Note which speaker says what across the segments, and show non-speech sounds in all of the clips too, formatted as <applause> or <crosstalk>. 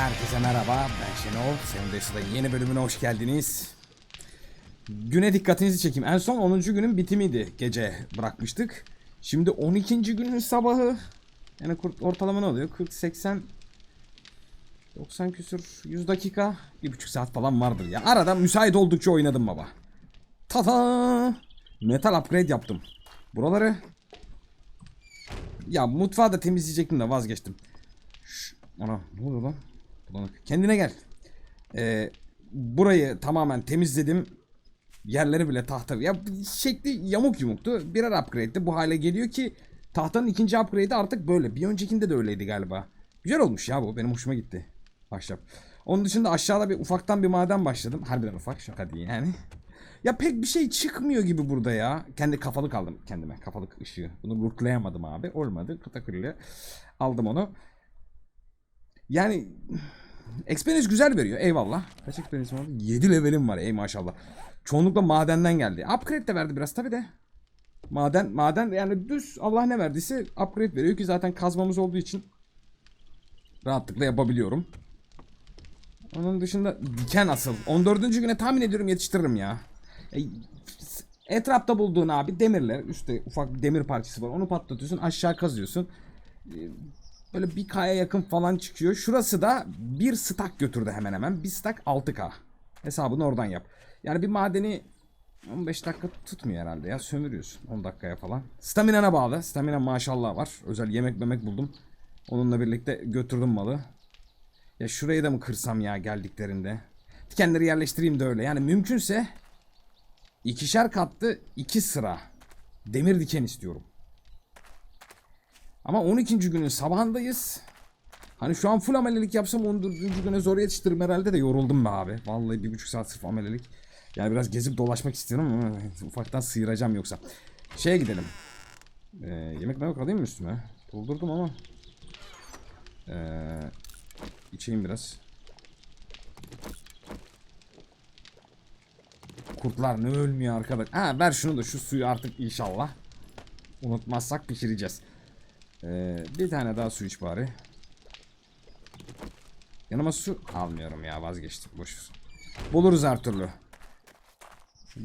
Speaker 1: Herkese merhaba, ben Şenol. Senin yeni bölümüne hoş geldiniz. Güne dikkatinizi çekeyim. En son 10. günün bitimiydi. Gece bırakmıştık. Şimdi 12. günün sabahı. Yani ortalama ne oluyor? 40, 80, 90 küsür, 100 dakika. Bir buçuk saat falan vardır ya. Arada müsait oldukça oynadım baba. Tata! Metal upgrade yaptım. Buraları... Ya mutfağı da temizleyecektim de vazgeçtim. Ana ne oluyor lan? Bulanık. Kendine gel. Ee, burayı tamamen temizledim. Yerleri bile tahta. Ya şekli yamuk yumuktu. Birer upgrade'di. Bu hale geliyor ki tahtanın ikinci upgrade'i artık böyle. Bir öncekinde de öyleydi galiba. Güzel olmuş ya bu. Benim hoşuma gitti. Ahşap. Onun dışında aşağıda bir ufaktan bir maden başladım. Harbiden ufak şaka değil yani. Ya pek bir şey çıkmıyor gibi burada ya. Kendi kafalık aldım kendime. Kafalık ışığı. Bunu lootlayamadım abi. Olmadı. Kıtakürle aldım onu. Yani experience güzel veriyor. Eyvallah. Kaç experience var? 7 levelim var. Ey maşallah. Çoğunlukla madenden geldi. Upgrade de verdi biraz tabi de. Maden maden yani düz Allah ne verdiyse upgrade veriyor ki zaten kazmamız olduğu için rahatlıkla yapabiliyorum. Onun dışında diken asıl. 14. güne tahmin ediyorum yetiştiririm ya. Etrafta bulduğun abi demirler. Üstte ufak bir demir parçası var. Onu patlatıyorsun. Aşağı kazıyorsun. Böyle bir kaya yakın falan çıkıyor. Şurası da bir stack götürdü hemen hemen. Bir stack 6k. Hesabını oradan yap. Yani bir madeni 15 dakika tutmuyor herhalde ya. Sömürüyorsun 10 dakikaya falan. Stamina'na bağlı. Stamina maşallah var. Özel yemek memek buldum. Onunla birlikte götürdüm malı. Ya şurayı da mı kırsam ya geldiklerinde? Dikenleri yerleştireyim de öyle. Yani mümkünse ikişer katlı iki sıra demir diken istiyorum. Ama 12. günün sabahındayız. Hani şu an full amelelik yapsam 14. güne zor yetiştiririm herhalde de yoruldum be abi. Vallahi bir buçuk saat sırf amelelik. Yani biraz gezip dolaşmak istiyorum ama <laughs> ufaktan sıyıracağım yoksa. Şeye gidelim. Ee, yemek memek alayım mı üstüme? Doldurdum ama. Ee, içeyim biraz. Kurtlar ne ölmüyor arkadaş. Ha ver şunu da şu suyu artık inşallah. Unutmazsak pişireceğiz. Ee, bir tane daha su iç bari. Yanıma su almıyorum ya vazgeçtim boş. Buluruz her türlü.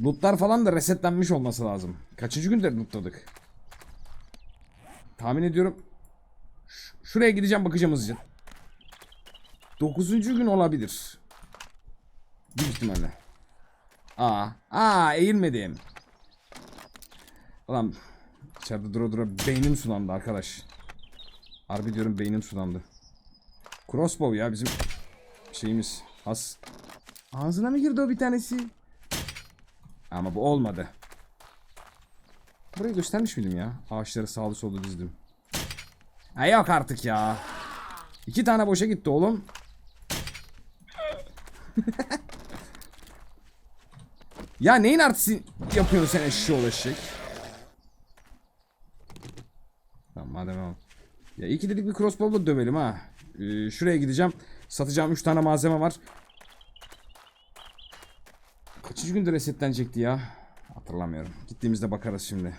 Speaker 1: Lootlar falan da resetlenmiş olması lazım. Kaçıncı günde lootladık? Tahmin ediyorum. Ş- şuraya gideceğim bakacağım hızlıca. Dokuzuncu gün olabilir. Büyük ihtimalle. Aa, aa eğilmedim. Ulan içeride dura dura beynim sulandı arkadaş. Harbi diyorum beynim sulandı. Crossbow ya bizim şeyimiz. Has. Ağzına mı girdi o bir tanesi? Ama bu olmadı. Burayı göstermiş miydim ya? Ağaçları sağlı sollu dizdim. Ha yok artık ya. İki tane boşa gitti oğlum. <laughs> ya neyin artisti yapıyorsun sen eşşi eşek? Tamam madem al. Ya iki dedik bir crossbow'la dövelim ha. Ee, şuraya gideceğim. Satacağım 3 tane malzeme var. Kaçıncı günde resetlenecekti ya? Hatırlamıyorum. Gittiğimizde bakarız şimdi.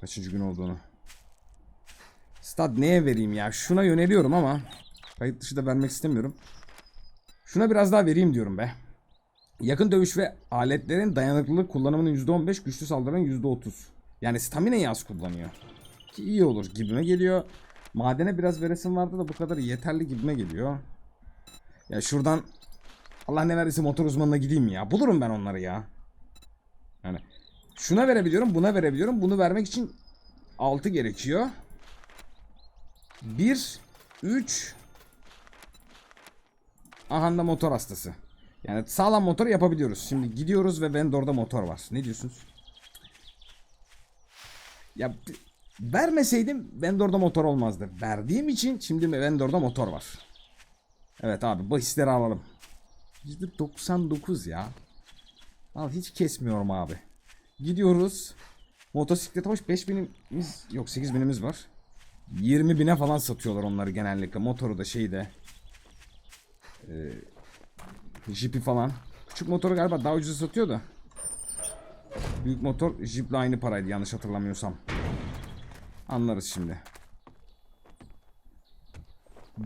Speaker 1: Kaçıncı gün olduğunu. Stad neye vereyim ya? Şuna yöneliyorum ama kayıt dışı da vermek istemiyorum. Şuna biraz daha vereyim diyorum be. Yakın dövüş ve aletlerin dayanıklılık kullanımının %15, güçlü saldırının %30. Yani stamina'yı az kullanıyor. Ki iyi olur gibime geliyor. Madene biraz veresim vardı da bu kadar yeterli gibime geliyor. Ya şuradan Allah ne verirse motor uzmanına gideyim ya. Bulurum ben onları ya. Yani şuna verebiliyorum, buna verebiliyorum. Bunu vermek için 6 gerekiyor. 1 3 Aha da motor hastası. Yani sağlam motor yapabiliyoruz. Şimdi gidiyoruz ve vendorda motor var. Ne diyorsunuz? Ya vermeseydim vendorda motor olmazdı. Verdiğim için şimdi vendorda motor var. Evet abi bu hisleri alalım. %99 ya. Al hiç kesmiyorum abi. Gidiyoruz. Motosiklete hoş 5000'imiz yok 8000'imiz var. 20 bine falan satıyorlar onları genellikle. Motoru da şeyi de. Ee, Jeep'i falan. Küçük motoru galiba daha ucuz satıyor da. Büyük motor Jeep'le aynı paraydı yanlış hatırlamıyorsam. Anlarız şimdi.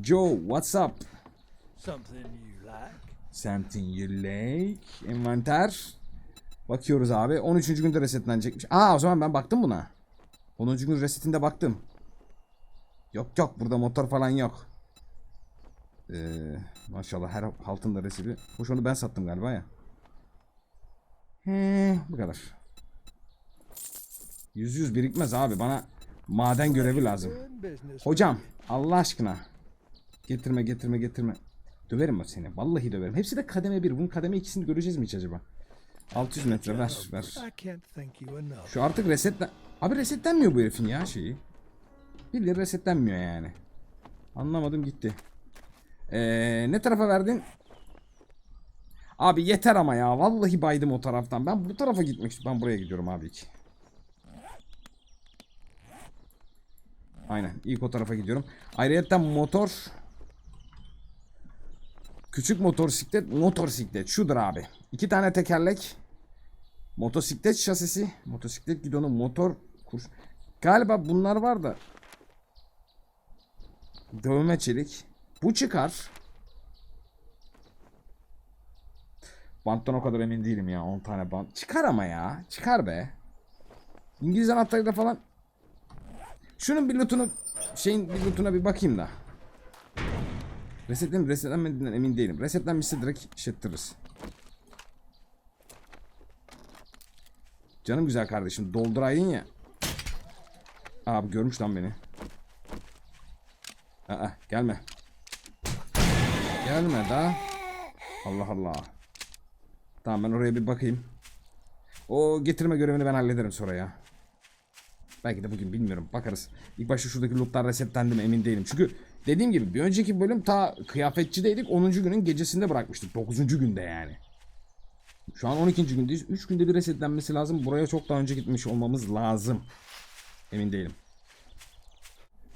Speaker 1: Joe, what's up?
Speaker 2: Something you like?
Speaker 1: Something you like. Envanter. Bakıyoruz abi. 13. günde resetlenecekmiş. Aa o zaman ben baktım buna. 10. gün resetinde baktım. Yok yok burada motor falan yok. Ee, maşallah her altında residi. Hoş onu ben sattım galiba ya. He, bu kadar. Yüz yüz birikmez abi bana maden görevi lazım. Hocam Allah aşkına. Getirme getirme getirme. Döverim bak seni. Vallahi döverim. Hepsi de kademe bir. Bunun kademe ikisini göreceğiz mi hiç acaba? 600 metre ver ver. Şu artık resetle... Abi resetlenmiyor bu herifin ya şeyi. Bildiğin resetlenmiyor yani. Anlamadım gitti. Ee, ne tarafa verdin? Abi yeter ama ya. Vallahi baydım o taraftan. Ben bu tarafa gitmek istiyorum. Ben buraya gidiyorum abi. Aynen. İlk o tarafa gidiyorum. Ayrıca motor... Küçük motosiklet, motosiklet. Şudur abi. İki tane tekerlek. Motosiklet şasisi, motosiklet gidonu, motor kurs. Galiba bunlar var da. Dövme çelik. Bu çıkar. Banttan o kadar emin değilim ya. 10 tane bant. Çıkar ama ya. Çıkar be. İngiliz anahtarıyla falan. Şunun bir lootunu şeyin bir lootuna bir bakayım da. Resetlenip resetlenmediğinden emin değilim. Resetlenmişse direkt işlettiririz. Canım güzel kardeşim dolduraydın ya. Abi görmüş lan beni. Aa gelme. Gelme da. Allah Allah. Tamam ben oraya bir bakayım. O getirme görevini ben hallederim sonra ya. Belki de bugün bilmiyorum bakarız. İlk başta şuradaki lootlar resetlendi mi emin değilim. Çünkü dediğim gibi bir önceki bölüm ta kıyafetçideydik 10. günün gecesinde bırakmıştık. 9. günde yani. Şu an 12. gündeyiz. 3 günde bir resetlenmesi lazım. Buraya çok daha önce gitmiş olmamız lazım. Emin değilim.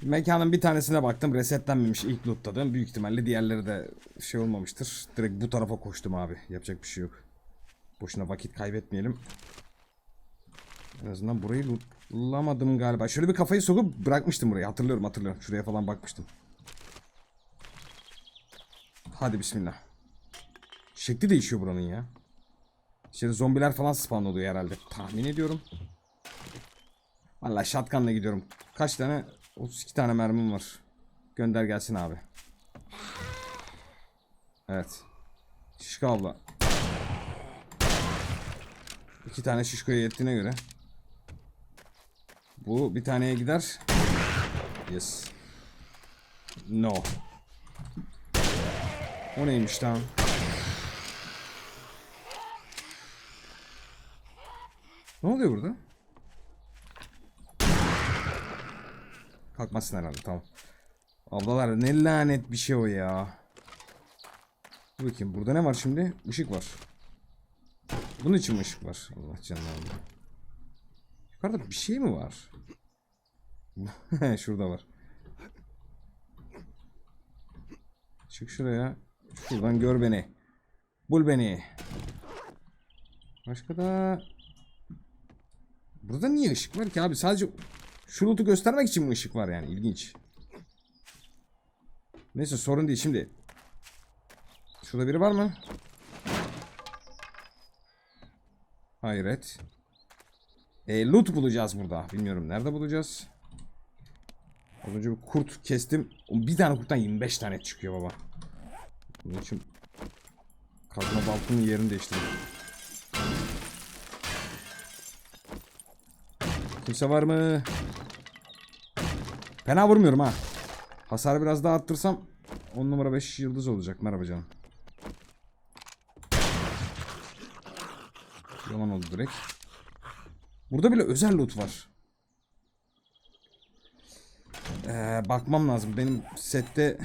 Speaker 1: Mekanın bir tanesine baktım. Resetlenmemiş ilk lootladım. Büyük ihtimalle diğerleri de şey olmamıştır. Direkt bu tarafa koştum abi. Yapacak bir şey yok. Boşuna vakit kaybetmeyelim. En azından burayı lootlamadım galiba. Şöyle bir kafayı sokup bırakmıştım burayı. Hatırlıyorum hatırlıyorum. Şuraya falan bakmıştım. Hadi bismillah. Şekli değişiyor buranın ya. İşte zombiler falan spawn oluyor herhalde. Tahmin ediyorum. Valla shotgunla gidiyorum. Kaç tane? 32 tane mermim var. Gönder gelsin abi. Evet. Şişko abla. İki tane şişkoya yettiğine göre. Bu bir taneye gider. Yes. No. O neymiş lan? Ne oluyor burada? Kalkmasın herhalde tamam. Ablalar ne lanet bir şey o ya. Dur bakayım burada ne var şimdi? Işık var. Bunun için mi ışık var? Allah canına aldı. Yukarıda bir şey mi var? <laughs> Şurada var. Çık şuraya. Şuradan gör beni. Bul beni. Başka da... Burada niye ışık var ki abi? Sadece şu loot'u göstermek için mi ışık var yani? İlginç. Neyse sorun değil şimdi. Şurada biri var mı? Hayret. E, loot bulacağız burada. Bilmiyorum nerede bulacağız. Az önce bir kurt kestim. Bir tane kurttan 25 tane çıkıyor baba. Bunun için kazma balkonun yerini değiştirdim. Kimse var mı? Fena vurmuyorum ha. Hasarı biraz daha arttırsam 10 numara 5 yıldız olacak. Merhaba canım. Yalan oldu direkt. Burada bile özel loot var. Ee, bakmam lazım. Benim sette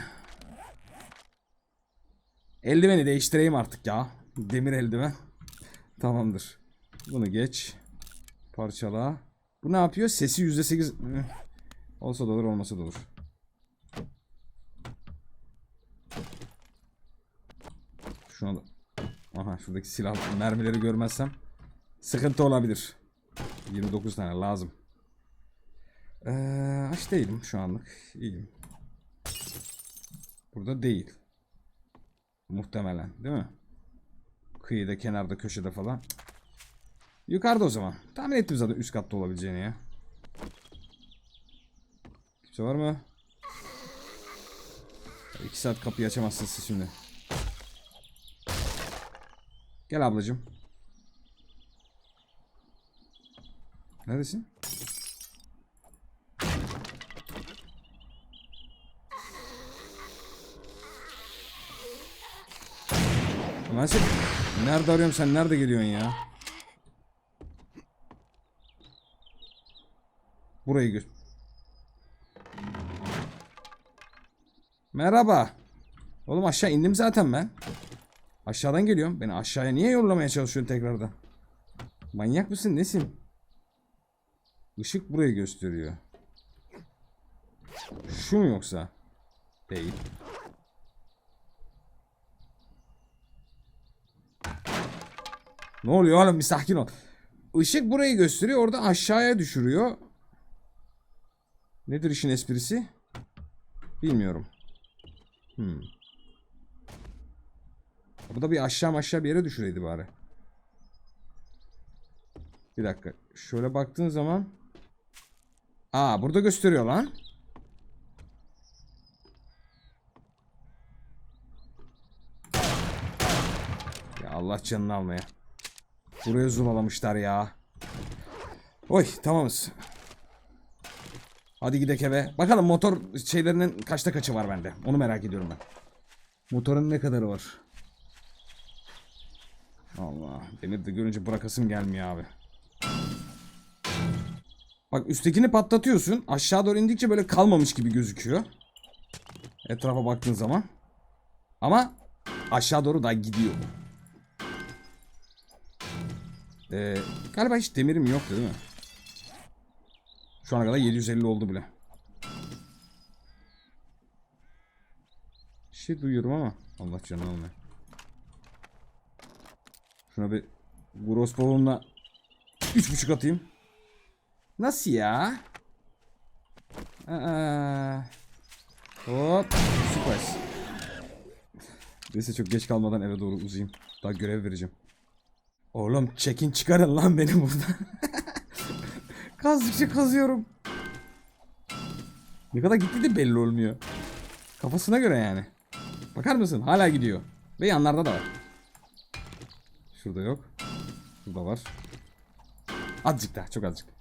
Speaker 1: eldiveni değiştireyim artık ya. Demir eldiven. Tamamdır. Bunu geç. Parçala. Bu ne yapıyor? Sesi %8 Eh. olsa da olur olmasa da olur. Şuna da Aha şuradaki silah mermileri görmezsem sıkıntı olabilir. 29 tane lazım. Ee, aç değilim şu anlık. İyiyim. Burada değil. Muhtemelen değil mi? Kıyıda, kenarda, köşede falan. Yukarıda o zaman. Tahmin ettim zaten üst katta olabileceğini ya. Kimse var mı? İki saat kapıyı açamazsın siz şimdi. Gel ablacığım. Neredesin? Lan sen nerede arıyorum sen nerede geliyorsun ya? Burayı gör. Merhaba. Oğlum aşağı indim zaten ben. Aşağıdan geliyorum. Beni aşağıya niye yollamaya çalışıyorsun tekrardan? Manyak mısın nesin? Işık burayı gösteriyor. Şu mu yoksa? Değil. Ne oluyor oğlum bir sakin ol. Işık burayı gösteriyor orada aşağıya düşürüyor. Nedir işin esprisi? Bilmiyorum. Hmm. Bu da bir aşağı aşağı bir yere düşüreydi bari. Bir dakika. Şöyle baktığın zaman. Aa burada gösteriyor lan. Ya Allah canını almaya. Buraya zulalamışlar ya. Oy tamamız. Hadi gidelim eve. Bakalım motor şeylerinin kaçta kaçı var bende. Onu merak ediyorum ben. Motorun ne kadarı var? Allah. Beni de görünce bırakasım gelmiyor abi. Bak üsttekini patlatıyorsun. Aşağı doğru indikçe böyle kalmamış gibi gözüküyor. Etrafa baktığın zaman. Ama aşağı doğru daha gidiyor. Ee, galiba hiç demirim yoktu değil mi? Şu ana kadar 750 oldu bile. Bir şey duyuyorum ama Allah canını almıyor. Şuna bir Gross Power'la 3.5 atayım. Nasıl ya? Aa. Hop. Süper. Neyse çok geç kalmadan eve doğru uzayayım. Daha görev vereceğim. Oğlum çekin çıkarın lan beni buradan. <laughs> Kazdıkça kazıyorum. Ne kadar gitti de belli olmuyor. Kafasına göre yani. Bakar mısın? Hala gidiyor. Ve yanlarda da var. Şurada yok. Burada var. Azıcık daha. Çok azıcık.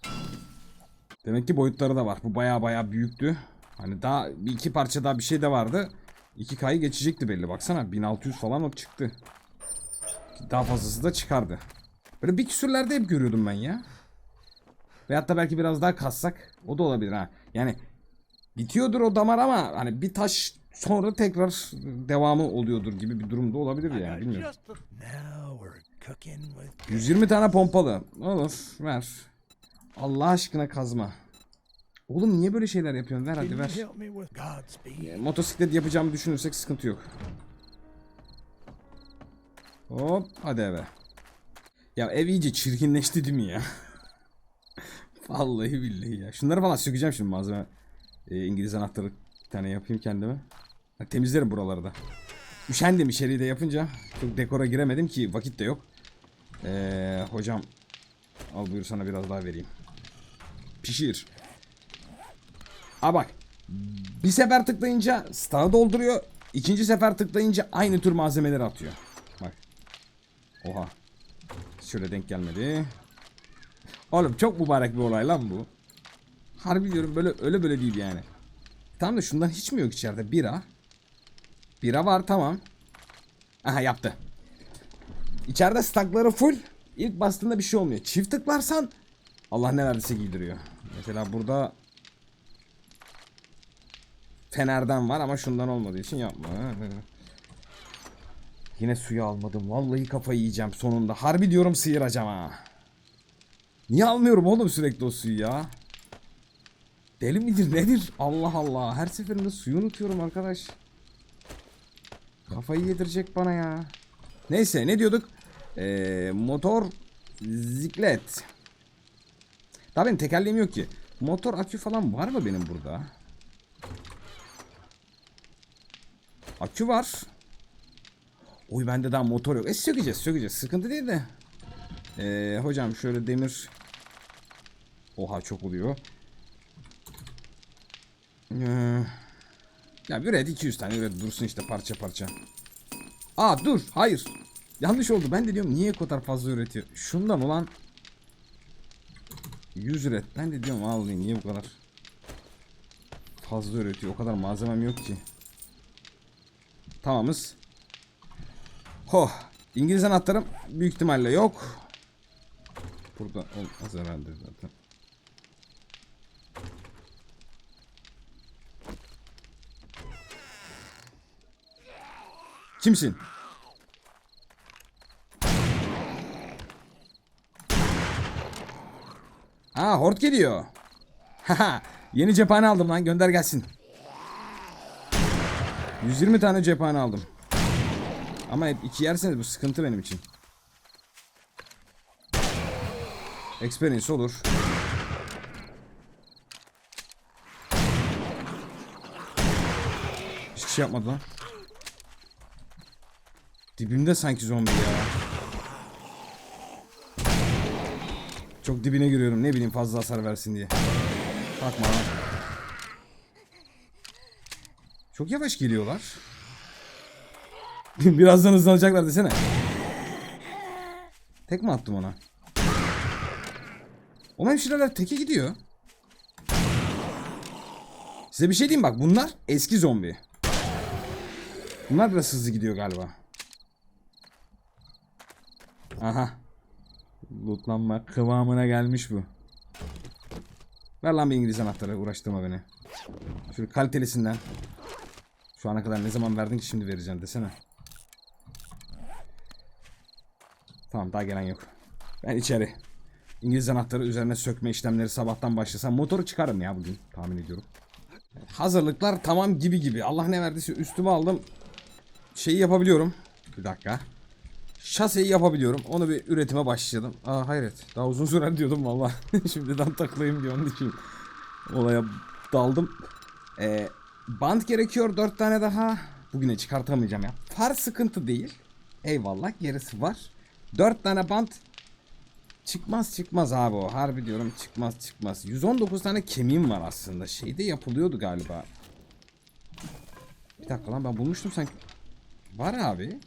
Speaker 1: Demek ki boyutları da var. Bu baya baya büyüktü. Hani daha bir iki parça daha bir şey de vardı. 2K'yı geçecekti belli. Baksana 1600 falan o çıktı. Daha fazlası da çıkardı. Böyle bir küsürlerde hep görüyordum ben ya. Veyahut da belki biraz daha kassak o da olabilir ha. Yani bitiyordur o damar ama hani bir taş sonra tekrar devamı oluyordur gibi bir durumda olabilir yani bilmiyorum.
Speaker 2: Just the... Now we're cooking with
Speaker 1: 120 tane pompalı. Olur ver. Allah aşkına kazma. Oğlum niye böyle şeyler yapıyorsun? Ver hadi ver. Motosiklet yapacağımı düşünürsek sıkıntı yok. Hop hadi eve. Ya ev iyice çirkinleşti değil mi ya? <laughs> Vallahi billahi ya. Şunları falan sökeceğim şimdi malzeme. E, İngiliz anahtarı bir tane yapayım kendime. Ha, temizlerim buraları da. Üşendim içeriği de yapınca. Çok dekora giremedim ki vakit de yok. Ee, hocam al buyur sana biraz daha vereyim. Pişir. Aa bak. Bir sefer tıklayınca star'ı dolduruyor. İkinci sefer tıklayınca aynı tür malzemeleri atıyor. Bak. Oha. Şöyle denk gelmedi. Oğlum çok mübarek bir olay lan bu. Harbi diyorum böyle öyle böyle değil yani. Tamam da şundan hiç mi yok içeride? Bira. Bira var tamam. Aha yaptı. İçeride stakları full. İlk bastığında bir şey olmuyor. Çift tıklarsan Allah ne verdiyse giydiriyor. Mesela burada Fener'den var ama şundan olmadığı için yapma. Yine suyu almadım. Vallahi kafayı yiyeceğim sonunda. Harbi diyorum sıyıracağım ha. Niye almıyorum oğlum sürekli o suyu ya? Deli midir nedir? Allah Allah. Her seferinde suyu unutuyorum arkadaş. Kafayı yedirecek bana ya. Neyse ne diyorduk? Ee, motor ziklet. Daha benim tekerleğim yok ki. Motor akü falan var mı benim burada? Akü var. Oy bende daha motor yok. E sökeceğiz sökeceğiz. Sıkıntı değil de. Ee, hocam şöyle demir. Oha çok oluyor. Ee, ya üret 200 tane üret dursun işte parça parça. Aa dur hayır. Yanlış oldu. Ben de diyorum niye kadar fazla üretiyor. Şundan olan 100 üret. Ben de diyorum vallahi niye bu kadar fazla üretiyor. O kadar malzemem yok ki. Tamamız. Ho. İngiliz anahtarım büyük ihtimalle yok. Burada olmaz herhalde zaten. Kimsin? Ha hort geliyor. Haha yeni cephane aldım lan gönder gelsin. 120 tane cephane aldım. Ama hep iki yerseniz bu sıkıntı benim için. Experience olur. Hiçbir şey yapmadı lan. Dibimde sanki zombi ya. Çok dibine giriyorum ne bileyim fazla hasar versin diye. Bakma lan. Çok yavaş geliyorlar. <laughs> Birazdan hızlanacaklar desene. Tek mi attım ona? O hemşireler teke gidiyor. Size bir şey diyeyim bak bunlar eski zombi. Bunlar biraz hızlı gidiyor galiba. Aha. Lootlanma kıvamına gelmiş bu. Ver lan bir İngiliz anahtarı uğraştırma beni. Şöyle kalitelisinden. Şu ana kadar ne zaman verdin ki şimdi vereceksin desene. Tamam daha gelen yok. Ben içeri. İngiliz anahtarı üzerine sökme işlemleri sabahtan başlasam motoru çıkarım ya bugün tahmin ediyorum. Hazırlıklar tamam gibi gibi. Allah ne verdiyse üstüme aldım. Şeyi yapabiliyorum. Bir dakika. Şaseyi yapabiliyorum. Onu bir üretime başladım. Aa hayret. Daha uzun sürer diyordum valla. <laughs> Şimdiden taklayayım diye onun için olaya daldım. Ee, bant gerekiyor 4 tane daha. Bugüne çıkartamayacağım ya. Far sıkıntı değil. Eyvallah gerisi var. 4 tane bant çıkmaz çıkmaz abi o. Harbi diyorum çıkmaz çıkmaz. 119 tane kemiğim var aslında. Şeyde yapılıyordu galiba. Bir dakika lan ben bulmuştum sanki. Var abi.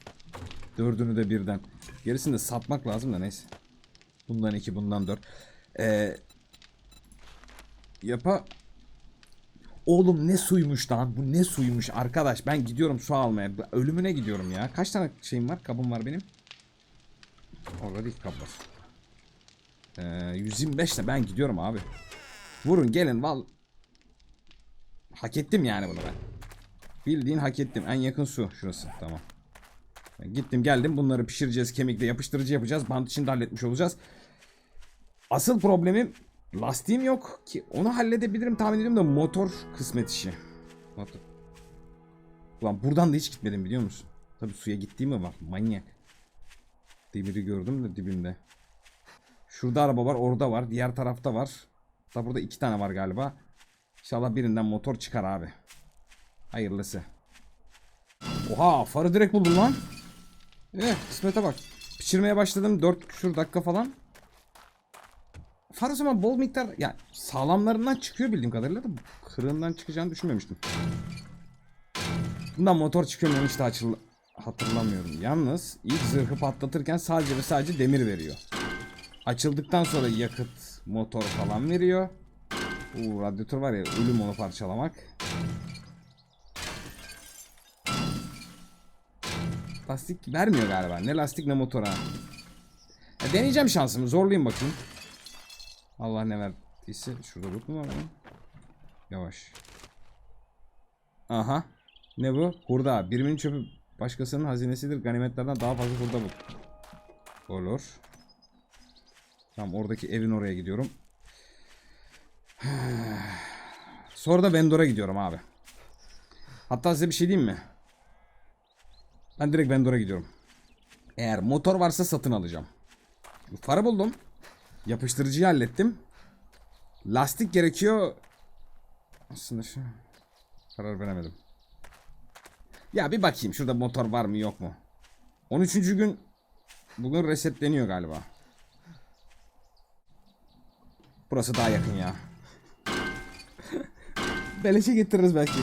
Speaker 1: Dördünü de birden. Gerisini de satmak lazım da neyse. Bundan iki bundan dört. Ee, yapa... Oğlum ne suymuş lan? Bu ne suymuş? Arkadaş ben gidiyorum su almaya. Ölümüne gidiyorum ya. Kaç tane şeyim var? Kabım var benim. Orada değil kap var. Ee, 125 de ben gidiyorum abi. Vurun gelin. Val hak ettim yani bunu ben. Bildiğin hak ettim. En yakın su şurası. Tamam Gittim geldim bunları pişireceğiz kemikle yapıştırıcı yapacağız. Bant için de halletmiş olacağız. Asıl problemim lastiğim yok ki onu halledebilirim tahmin ediyorum da motor kısmet işi. Motor. Ulan buradan da hiç gitmedim biliyor musun? Tabi suya gittiğimi var manyak. Demiri gördüm de dibimde. Şurada araba var orada var diğer tarafta var. Da burada iki tane var galiba. İnşallah birinden motor çıkar abi. Hayırlısı. Oha farı direkt buldum lan. Eh kısmete bak. Pişirmeye başladım 4 küsur dakika falan. Far o zaman bol miktar yani sağlamlarından çıkıyor bildiğim kadarıyla da kırığından çıkacağını düşünmemiştim. Bundan motor çıkıyor mu hiç de açıl hatırlamıyorum. Yalnız ilk zırhı patlatırken sadece ve sadece demir veriyor. Açıldıktan sonra yakıt, motor falan veriyor. Uuu radyatör var ya ölüm onu parçalamak. Lastik vermiyor galiba. Ne lastik ne motora. Ya deneyeceğim şansımı. Zorlayayım bakayım. Allah ne verdiyse. Şurada loot mu var lan? Yavaş. Aha. Ne bu? Hurda. Birimin çöpü başkasının hazinesidir. Ganimetlerden daha fazla hurda bu. Olur. Tamam oradaki evin oraya gidiyorum. <sighs> Sonra da vendora gidiyorum abi. Hatta size bir şey diyeyim mi? Ben direkt vendora gidiyorum. Eğer motor varsa satın alacağım. Farı buldum. Yapıştırıcıyı hallettim. Lastik gerekiyor. Aslında şu karar veremedim. Ya bir bakayım şurada motor var mı yok mu? 13. gün bugün resetleniyor galiba. Burası daha yakın ya. <laughs> Beleşe getiririz belki.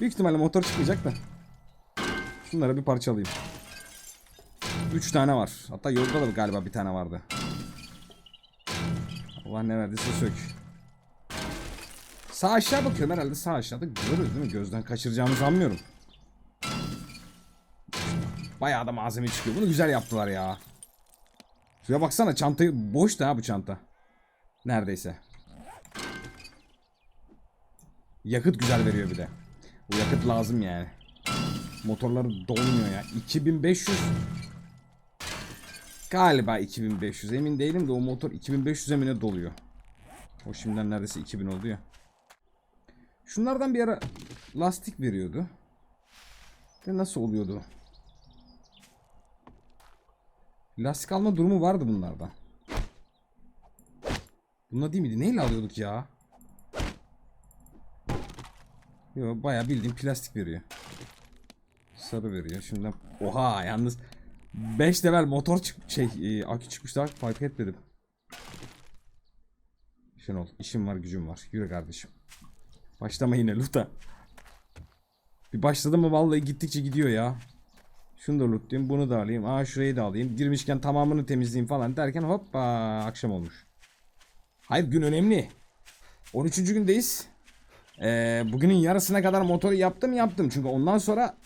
Speaker 1: Büyük ihtimalle motor çıkmayacak da. Şunları bir parçalayayım. 3 tane var. Hatta yolda da galiba bir tane vardı. Allah ne verdiyse sök. Sağ aşağı bakıyorum herhalde sağ aşağıda görürüz değil mi? Gözden kaçıracağımı sanmıyorum. Bayağı da malzeme çıkıyor. Bunu güzel yaptılar ya. Şuraya baksana çantayı boş da ha bu çanta. Neredeyse. Yakıt güzel veriyor bir de. Bu yakıt lazım yani. Motorları dolmuyor ya. 2500 Galiba 2500 emin değilim de o motor 2500 emine doluyor. O şimdiden neredeyse 2000 oldu ya. Şunlardan bir ara lastik veriyordu. De nasıl oluyordu? Lastik alma durumu vardı bunlardan. Bununla değil miydi? Neyle alıyorduk ya? Yo bayağı bildiğin plastik veriyor. Sarı veriyor. Şimdiden oha yalnız 5 level motor çık şey e, akü çıkmış daha fark etmedim. Şenol işim var gücüm var. Yürü kardeşim. Başlama yine Luta. Bir başladım mı vallahi gittikçe gidiyor ya. Şunu da lootlayayım, bunu da alayım. Aa şurayı da alayım. Girmişken tamamını temizleyeyim falan derken hoppa akşam olmuş. Hayır gün önemli. 13. gündeyiz. Ee, bugünün yarısına kadar motoru yaptım yaptım. Çünkü ondan sonra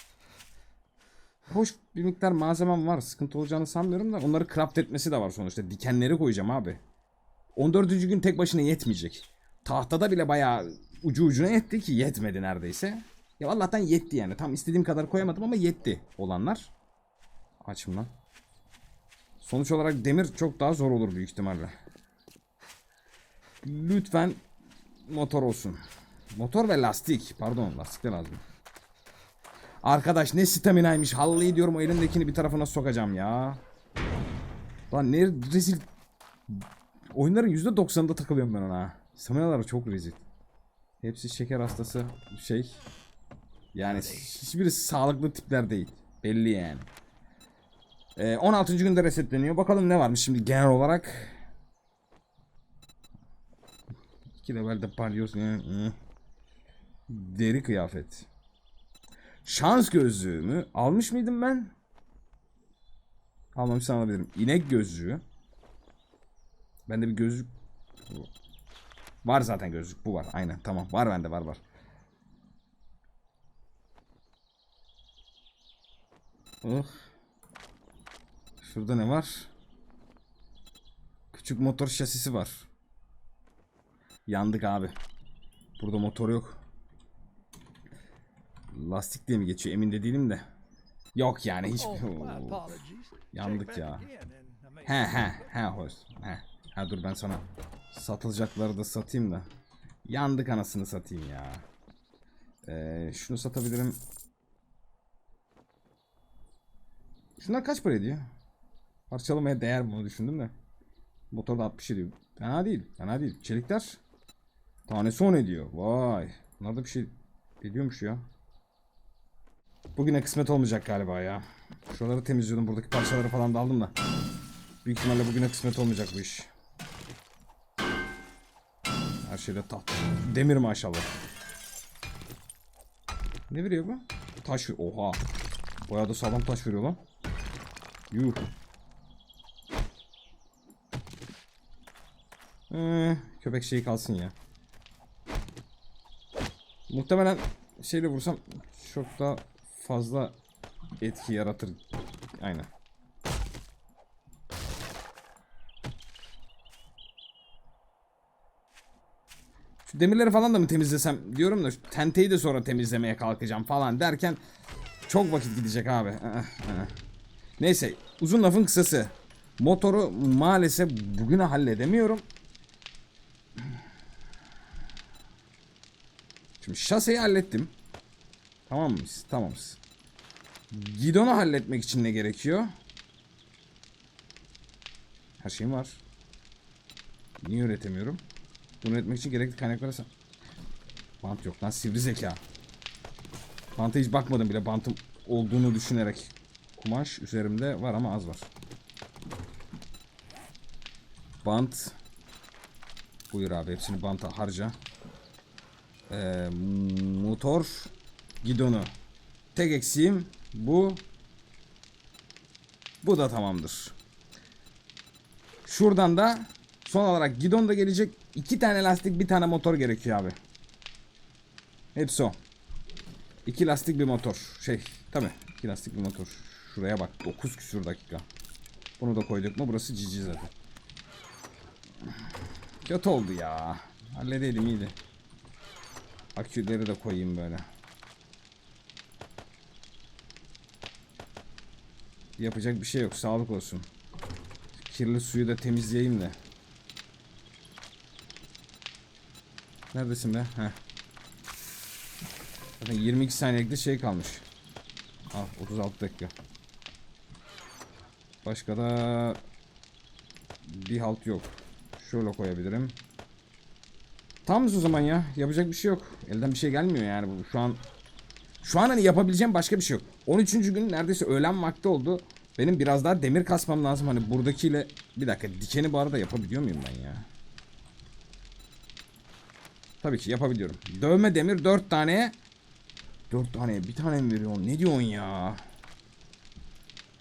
Speaker 1: hoş bir miktar malzemem var. Sıkıntı olacağını sanmıyorum da onları craft etmesi de var sonuçta. Dikenleri koyacağım abi. 14. gün tek başına yetmeyecek. Tahtada bile bayağı ucu ucuna yetti ki yetmedi neredeyse. Ya Allah'tan yetti yani. Tam istediğim kadar koyamadım ama yetti olanlar. Açım lan. Sonuç olarak demir çok daha zor olur büyük ihtimalle. Lütfen motor olsun. Motor ve lastik. Pardon lastik de lazım. Arkadaş ne staminaymış. Hallıyı diyorum o elimdekini bir tarafına sokacağım ya. Lan ne rezil. Oyunların %90'ında takılıyorum ben ona. Staminaları çok rezil. Hepsi şeker hastası şey. Yani hiçbirisi sağlıklı tipler değil. Belli yani. Ee, 16. günde resetleniyor. Bakalım ne varmış şimdi genel olarak. 2 levelde hı. Deri kıyafet. Şans gözlüğümü almış mıydım ben? Almamışsam alabilirim. İnek gözlüğü. Bende bir gözlük var zaten gözlük. Bu var. Aynen. Tamam. Var bende var var. Oh. Şurada ne var? Küçük motor şasisi var. Yandık abi. Burada motor yok. Lastik diye mi geçiyor emin de değilim de. Yok yani hiç.
Speaker 2: Oh,
Speaker 1: Oo. Yandık ya. He he he hoş. He. Ha dur ben sana satılacakları da satayım da. Yandık anasını satayım ya. Ee, şunu satabilirim. Şunlar kaç para ediyor? Parçalamaya değer mi onu düşündüm de. Motorda 60 ediyor. Fena değil. Fena değil. Çelikler. Tanesi 10 ediyor. Vay. Bunlar da bir şey ediyormuş ya. Bugüne kısmet olmayacak galiba ya. Şuraları temizliyordum. Buradaki parçaları falan da aldım da. Büyük ihtimalle bugüne kısmet olmayacak bu iş. Her şeyde taht. Demir maşallah. Ne veriyor bu? Taş Oha. Bayağı da sağlam taş veriyor lan. Yuh. Ee, köpek şeyi kalsın ya. Muhtemelen şeyle vursam çok daha fazla etki yaratır. Aynen. Şu demirleri falan da mı temizlesem diyorum da şu tenteyi de sonra temizlemeye kalkacağım falan derken çok vakit gidecek abi. Aa, aa. Neyse uzun lafın kısası. Motoru maalesef bugüne halledemiyorum. Şimdi şaseyi hallettim. Tamam mıyız? Tamamız. Gidonu halletmek için ne gerekiyor? Her şeyim var. Niye üretemiyorum? Bunu üretmek için gerekli kaynaklara sa- Bant yok lan sivri zeka. Banta hiç bakmadım bile bantım olduğunu düşünerek kumaş üzerimde var ama az var. Bant. Buyur abi hepsini banta harca. Ee, motor gidonu. Tek eksiğim bu. Bu da tamamdır. Şuradan da son olarak gidon da gelecek. iki tane lastik bir tane motor gerekiyor abi. Hepsi o. İki lastik bir motor. Şey tabi iki lastik bir motor. Şuraya bak 9 küsur dakika. Bunu da koyduk mu burası cici zaten. Kötü oldu ya. Halledelim iyiydi. Aküleri de koyayım böyle. Yapacak bir şey yok. Sağlık olsun. Kirli suyu da temizleyeyim de. Neredesin be? Heh. Zaten 22 saniyelikte şey kalmış. Al 36 dakika. Başka da bir halt yok. Şöyle koyabilirim. Tamamız o zaman ya. Yapacak bir şey yok. Elden bir şey gelmiyor yani. Şu an şu an hani yapabileceğim başka bir şey yok. 13. gün neredeyse öğlen vakti oldu. Benim biraz daha demir kasmam lazım. Hani buradakiyle bir dakika dikeni bu arada yapabiliyor muyum ben ya? Tabii ki yapabiliyorum. Dövme demir 4 tane. 4 tane bir tane mi veriyorsun? Ne diyorsun ya?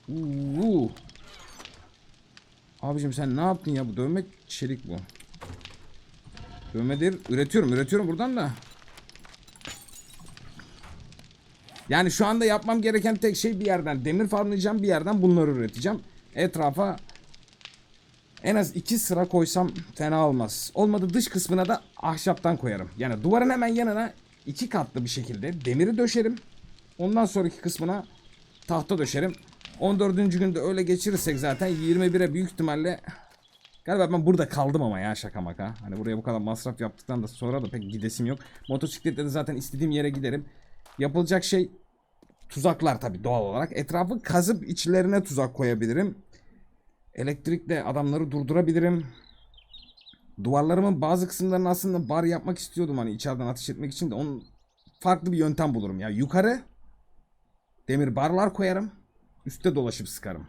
Speaker 1: Uuu. Abicim sen ne yaptın ya? Bu dövme çelik bu. Dövmedir üretiyorum üretiyorum buradan da. Yani şu anda yapmam gereken tek şey bir yerden demir farmlayacağım bir yerden bunları üreteceğim. Etrafa en az iki sıra koysam fena olmaz. Olmadı dış kısmına da ahşaptan koyarım. Yani duvarın hemen yanına iki katlı bir şekilde demiri döşerim. Ondan sonraki kısmına tahta döşerim. 14. günde öyle geçirirsek zaten 21'e büyük ihtimalle Galiba ben burada kaldım ama ya şaka maka. Hani buraya bu kadar masraf yaptıktan da sonra da pek gidesim yok. Motosikletle de zaten istediğim yere giderim. Yapılacak şey tuzaklar tabii doğal olarak. Etrafı kazıp içlerine tuzak koyabilirim. Elektrikle adamları durdurabilirim. Duvarlarımın bazı kısımlarını aslında bar yapmak istiyordum hani içeriden ateş etmek için de onun farklı bir yöntem bulurum ya. Yukarı demir barlar koyarım. Üste dolaşıp sıkarım.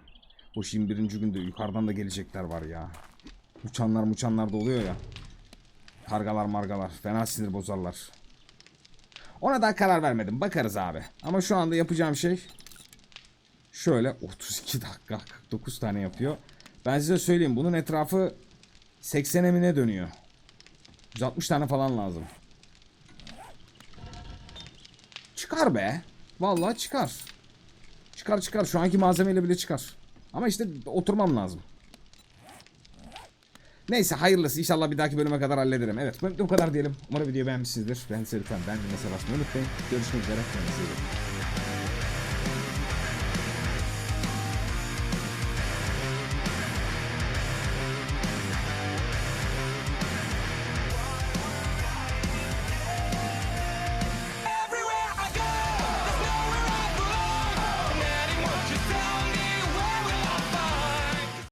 Speaker 1: Hoş 21. günde yukarıdan da gelecekler var ya. Uçanlar muçanlar da oluyor ya. Kargalar margalar. Fena sinir bozarlar. Ona da karar vermedim. Bakarız abi. Ama şu anda yapacağım şey şöyle 32 dakika 49 tane yapıyor. Ben size söyleyeyim bunun etrafı 80 emine dönüyor. 160 tane falan lazım. Çıkar be. Vallahi çıkar. Çıkar çıkar. Şu anki malzemeyle bile çıkar. Ama işte oturmam lazım. Neyse hayırlısı. İnşallah bir dahaki bölüme kadar hallederim. Evet bu kadar diyelim. Umarım videoyu beğenmişsinizdir. Ben size lütfen beğenmeyi basmayı unutmayın. Görüşmek üzere. Kendinize iyi.